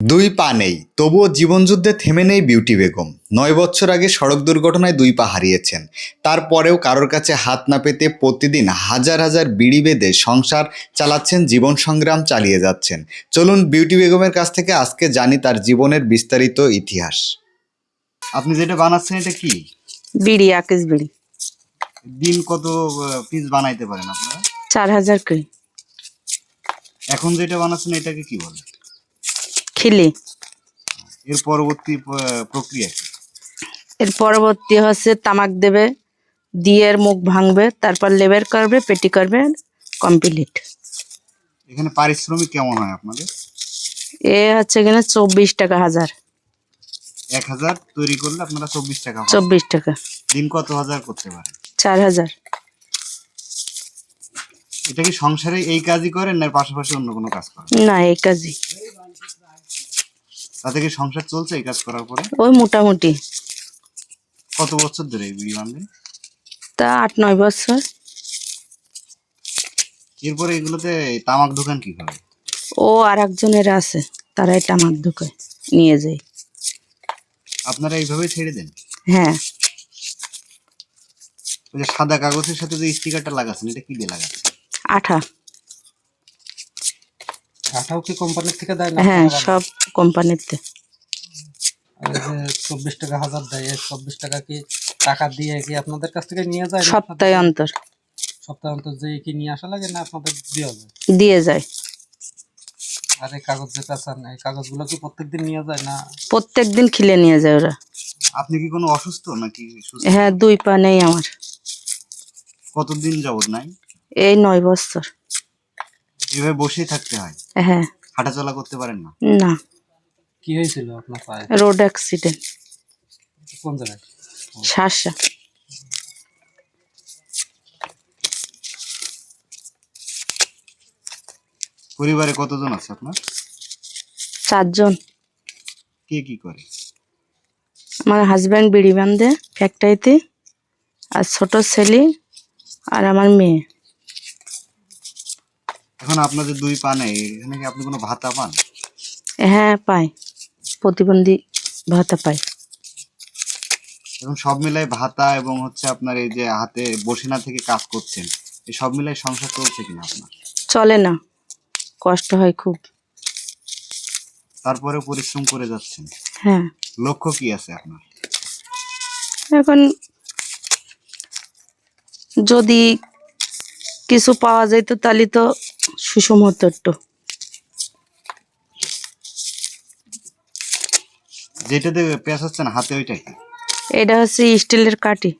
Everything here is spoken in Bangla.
দুই পা নেই তবুও জীবনযুদ্ধে থেমে নেই বিউটি বেগম। নয় বছর আগে সড়ক দুর্ঘটনায় দুই পা হারিয়েছেন। তারপরেও কারোর কাছে হাত না পেতে প্রতিদিন হাজার হাজার বিড়ি বেঁধে সংসার চালাচ্ছেন জীবন সংগ্রাম চালিয়ে যাচ্ছেন। চলুন বিউটি বেগমের কাছ থেকে আজকে জানি তার জীবনের বিস্তারিত ইতিহাস। আপনি যেটা বানাচ্ছেন এটা কি? বিড়ি আকিস বিড়ি। দিন কত পিস বানাইতে পারেন আপনারা? চার হাজার এখন যেটা বানাচ্ছেন এটাকে কি বলে? খিলি। এর পরবর্তী প্রক্রিয়া এর পরবর্তী হচ্ছে তামাক দেবে দিয়ে মুখ ভাঙবে তারপর লেবের করবে পেটি করবে কমপ্লিট। এখানে পারিশ্রমিক কেমন হয় আপনাদের? এ হচ্ছে কিনা চব্বিশ টাকা হাজার। এক হাজার তৈরি করলে আপনারা চব্বিশ টাকা চব্বিশ টাকা। দিন কত হাজার করতে পারেন? চার হাজার। এটা কি সংসারে এই কাজই করেন না পাশাপাশি অন্য কোনো কাজ করেন? না এই কাজই। তাতে কি সংসার চলছে এই কাজ করার পরে? ওই মোটামুটি। কত বছর ধরে এই বিড়ি বান্ধেন তা আট নয় বছর। এরপরে এগুলোতে তামাক দোকান কি করে ও আর একজনের আছে তারাই তামাক ঢুকে নিয়ে যায়। আপনারা এইভাবে ছেড়ে দেন? হ্যাঁ। ওই যে সাদা কাগজের সাথে যে স্টিকারটা লাগাচ্ছেন এটা কি দিয়ে লাগাচ্ছেন আঠা। আঠাও কি কোম্পানির থেকে দেয় না হ্যাঁ সব কোম্পানিতে আর চব্বিশ টাকা হাজার দেয় চব্বিশ টাকা কি টাকা দিয়ে কি আপনাদের কাছ থেকে নিয়ে যায় সপ্তাহে অন্তর। সপ্তাহ অন্তর যে কি নিয়ে আসা লাগে না আপনাদের দিয়ে যায়? দিয়ে যায়। আর এই কাগজ যেটা আছেন এই কাগজগুলো কি প্রত্যেকদিন নিয়ে যায় না? প্রত্যেক দিন খিলে নিয়ে যায় ওরা। আপনি কি কোনো অসুস্থ নাকি সুস্থ? হ্যাঁ দুই পা নেই আমার। কতদিন যাবত নাই? এই নয় বছর। এভাবে বসেই থাকতে হয়। হ্যাঁ। হাঁটাচলা করতে পারেন না। না। কি হয়েছিল আপনার পায়ে? Road accident. কোন জায়গায়? শাসা পরিবারে কতজন আছে আপনার? চারজন। কে কি করে? আমার হাজব্যান্ড বিড়ি বান্ধে ফ্যাক্টরিতে আর ছোট ছেলে আর আমার মেয়ে। এখন আপনাদের দুই পা নেই এখানে কি আপনি কোনো ভাতা পান? হ্যাঁ পাই। প্রতিবন্ধী ভাতা পাই। এখন সব মিলাই ভাতা এবং হচ্ছে আপনার এই যে হাতে বসিনা থেকে কাজ করছেন এই সব মিলাই সংসার চলছে কিনা আপনার? চলে না কষ্ট হয় খুব। তারপরে পরিশ্রম করে যাচ্ছেন। হ্যাঁ। লক্ষ্য কি আছে আপনার? এখন যদি কিছু পাওয়া যেত তাহলে তো সুষম হতো একটু যেটাতে না হাতে ওইটাই? এটা হচ্ছে স্টিলের কাঠি।